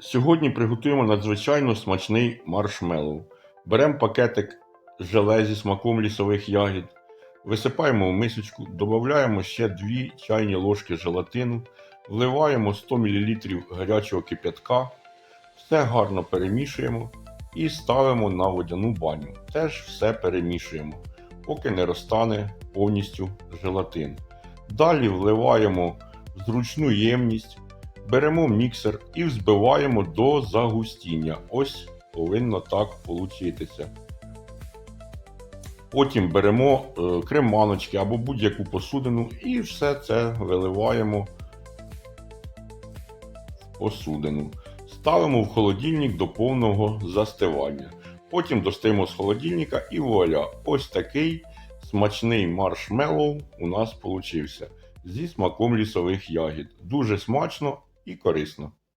Сьогодні приготуємо надзвичайно смачний маршмеллоу. Беремо пакетик желе зі смаком лісових ягід, висипаємо в мисочку, додаємо ще 2 чайні ложки желатину, вливаємо 100 мл гарячого кип'ятка, все гарно перемішуємо і ставимо на водяну баню. Теж все перемішуємо, поки не розтане повністю желатин. Далі вливаємо зручну ємність, беремо міксер і взбиваємо до загустіння. Ось повинно так получитися. Потім беремо е, креманочки або будь-яку посудину і все це виливаємо в посудину. Ставимо в холодильник до повного застивання. Потім достаємо з холодильника і вуаля, ось такий смачний маршмеллоу у нас получився зі смаком лісових ягід. Дуже смачно і корисно.